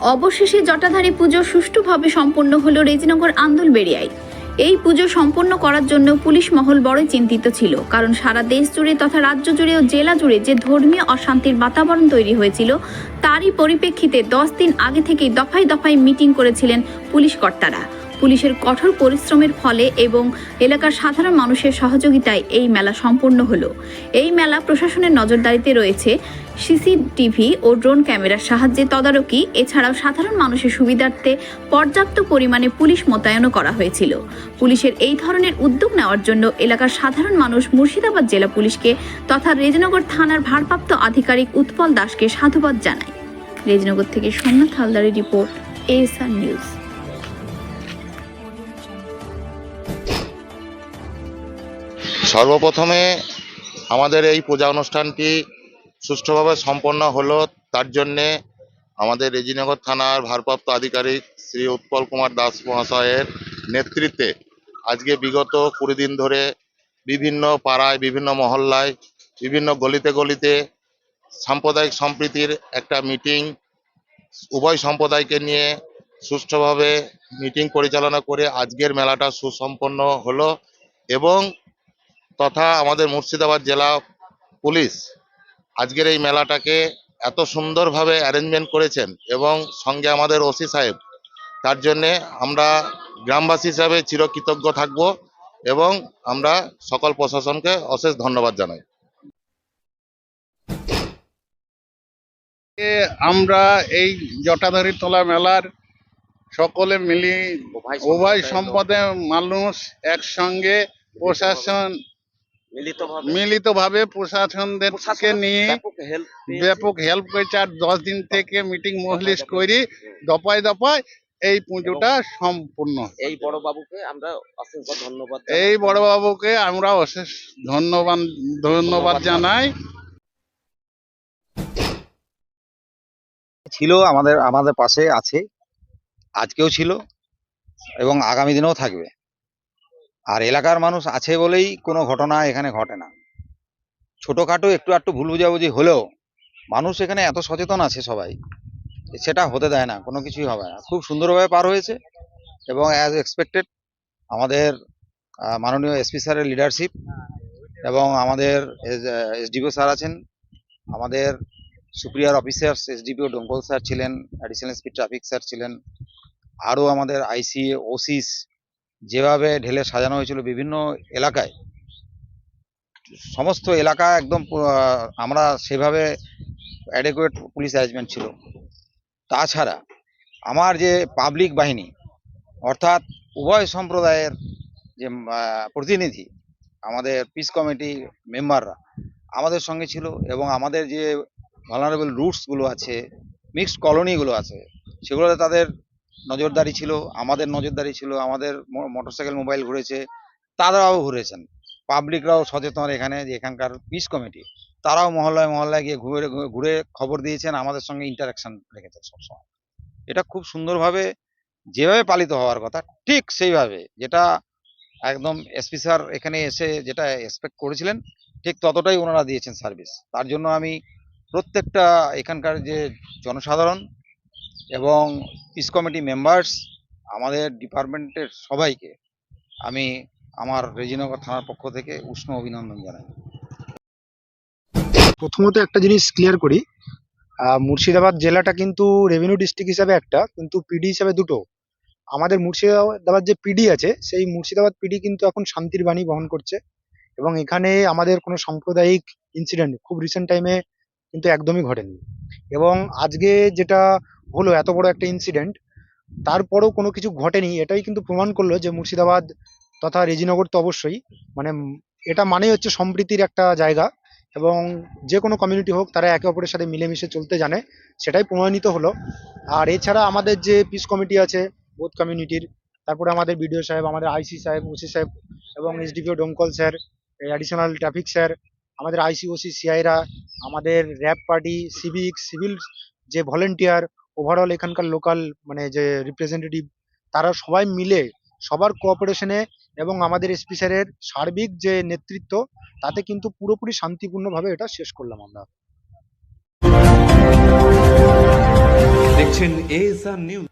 অবশেষে জটাধারী পুজো সুষ্ঠুভাবে সম্পন্ন হলো রেজিনগর আন্দোলবেড়িয়ায়। এই পুজো সম্পন্ন করার জন্য পুলিশ মহল বড়ই চিন্তিত ছিল, কারণ সারা দেশ জুড়ে তথা রাজ্য জুড়ে ও জেলা জুড়ে যে ধর্মীয় অশান্তির বাতাবরণ তৈরি হয়েছিল, তারই পরিপ্রেক্ষিতে দশ দিন আগে থেকেই দফায় দফায় মিটিং করেছিলেন পুলিশ কর্তারা। পুলিশের কঠোর পরিশ্রমের ফলে এবং এলাকার সাধারণ মানুষের সহযোগিতায় এই মেলা সম্পন্ন হলো। এই মেলা প্রশাসনের নজরদারিতে রয়েছে সিসিটিভি ও ড্রোন ক্যামেরার সাহায্যে তদারকি, এছাড়াও সাধারণ মানুষের সুবিধার্থে পর্যাপ্ত পরিমাণে পুলিশ মোতায়েনও করা হয়েছিল। পুলিশের এই ধরনের উদ্যোগ নেওয়ার জন্য এলাকার সাধারণ মানুষ মুর্শিদাবাদ জেলা পুলিশকে তথা রেজনগর থানার ভারপ্রাপ্ত আধিকারিক উৎপল দাসকে সাধুবাদ জানায় রেজনগর থেকে সোমনাথ হালদারের রিপোর্ট, এএসআর নিউজ। সর্বপ্রথমে আমাদের এই পূজা অনুষ্ঠানটি সুষ্ঠুভাবে সম্পন্ন হলো, তার জন্যে আমাদের রেজিনগর থানার ভারপ্রাপ্ত আধিকারিক শ্রী উৎপল কুমার দাস মহাশয়ের নেতৃত্বে আজকে বিগত কুড়ি দিন ধরে বিভিন্ন পাড়ায়, বিভিন্ন মহল্লায়, বিভিন্ন গলিতে গলিতে সাম্প্রদায়িক সম্প্রীতির একটা মিটিং, উভয় সম্প্রদায়কে নিয়ে সুষ্ঠুভাবে মিটিং পরিচালনা করে আজকের মেলাটা সুসম্পন্ন হলো এবং তথা আমাদের মুর্শিদাবাদ জেলা পুলিশ আজকের এই মেলাটাকে এত সুন্দরভাবে অ্যারেঞ্জমেন্ট করেছেন এবং সঙ্গে আমাদের ওসি সাহেব তার জন্যে আমরা গ্রামবাসী হিসাবে চিরকৃতজ্ঞ থাকব এবং আমরা সকল প্রশাসনকে অশেষ ধন্যবাদ জানাই। আমরা এই জটাধারী তোলা মেলার সকলে মিলি উভয় সম্পদে মানুষ একসঙ্গে প্রশাসন মিলিতভাবে? মিলিতভাবে প্রশাসনদেরকে নিয়ে ব্যাপক হেল্প করেছে আর দশ দিন থেকে মিটিং মজলিস করি দপায় দপায় এই পুজোটা সম্পূর্ণ এই বড় বাবুকে আমরা অসংখ্য ধন্যবাদ এই বড়বাবুকে আমরা অশেষ ধন্যবাদ ধন্যবাদ জানাই। ছিল আমাদের আমাদের পাশে আছে আজকেও ছিল এবং আগামী দিনেও থাকবে। আর এলাকার মানুষ আছে বলেই কোনো ঘটনা এখানে ঘটে না। ছোটোখাটো একটু একটু ভুল বুঝাবুঝি হলেও মানুষ এখানে এত সচেতন আছে সবাই সেটা হতে দেয় না, কোনো কিছুই হবে না। খুব সুন্দরভাবে পার হয়েছে এবং অ্যাজ এক্সপেক্টেড আমাদের মাননীয় এসপি স্যারের লিডারশিপ এবং আমাদের এসডিপিও স্যার আছেন, আমাদের সুপ্রিয়ার অফিসার্স এসডিপিও ডঙ্কল স্যার ছিলেন অ্যাডিশনাল এসপি ট্রাফিক স্যার ছিলেন, আরও আমাদের আইসি ওসিস যেভাবে ঢেলে সাজানো হয়েছিল বিভিন্ন এলাকায়, সমস্ত এলাকা একদম আমরা সেভাবে অ্যাডেকুয়েট পুলিশ অ্যারেঞ্জমেন্ট ছিল। তাছাড়া আমার যে পাবলিক বাহিনী, অর্থাৎ উভয় সম্প্রদায়ের যে প্রতিনিধি, আমাদের পিস কমিটি মেম্বাররা আমাদের সঙ্গে ছিল এবং আমাদের যে ভালনারেবল রুটসগুলো আছে মিক্সড কলোনিগুলো আছে, সেগুলোতে তাদের নজরদারি ছিল, আমাদের নজরদারি ছিল, আমাদের মোটরসাইকেল, মোবাইল ঘুরেছে, তারাও ঘুরেছেন। পাবলিকরাও সচেতন এখানে যে এখানকার পিস কমিটি তারাও মহল্লায় মহল্লায় গিয়ে ঘুরে, ঘুরে- খবর দিয়েছেন, আমাদের সঙ্গে ইন্টারাকশন রেখেছেন সবসময়। এটা খুব সুন্দরভাবে যেভাবে পালিত হওয়ার কথা, ঠিক সেইভাবে যেটা একদম এসপি স্যার এখানে এসে যেটা এক্সপেক্ট করেছিলেন, ঠিক ততটাই ওনারা দিয়েছেন সার্ভিস তার জন্য আমি প্রত্যেকটা এখানকার যে জনসাধারণ এবং পিস কমিটি মেম্বার্স আমাদের ডিপার্টমেন্টের সবাইকে আমি আমার রেজিনগর থানার পক্ষ থেকে উষ্ণ অভিনন্দন জানাই। প্রথমত একটা জিনিস ক্লিয়ার করি মুর্শিদাবাদ জেলাটা কিন্তু রেভিনিউ ডিস্ট্রিক্ট হিসাবে একটা, কিন্তু পিডি হিসাবে দুটো। আমাদের মুর্শিদাবাদ যে পিডি আছে, সেই মুর্শিদাবাদ পিডি কিন্তু এখন শান্তির বাণী বহন করছে এবং এখানে আমাদের কোনো সাম্প্রদায়িক ইনসিডেন্ট খুব রিসেন্ট টাইমে কিন্তু একদমই ঘটেনি। এবং আজকে যেটা হলো এত বড় একটা ইনসিডেন্ট তারপরেও কোনো কিছু ঘটেনি, এটাই কিন্তু প্রমাণ করল যে মুর্শিদাবাদ তথা রেজিনগর তো অবশ্যই মানে এটা মানেই হচ্ছে সম্প্রীতির একটা জায়গা এবং যে কোনো কমিউনিটি হোক, তারা একে অপরের সাথে মিলেমিশে চলতে জানে, সেটাই প্রমাণিত হলো। আর এছাড়া আমাদের যে পিস কমিটি আছে বোধ কমিউনিটির তারপরে আমাদের বিডিও সাহেব, আমাদের আইসি সাহেব ওসি সাহেব এবং SDPO Domkal sir additional traffic sir, আমাদের আইসি ওসি সিআইরা আমাদের র্যাব পার্টি সিভিক সিভিল যে ভলেন্টিয়ার ওভারঅল এখানকার লোকাল মানে যে রিপ্রেজেন্টেটিভ তারা সবাই মিলে সবার কোঅপারেশনে এবং আমাদের এসপি স্যারের সার্বিক যে নেতৃত্ব, তাতে কিন্তু পুরোপুরি শান্তিপূর্ণভাবে এটা শেষ করলাম আমরা। দেখছেন এএসআর নিউজ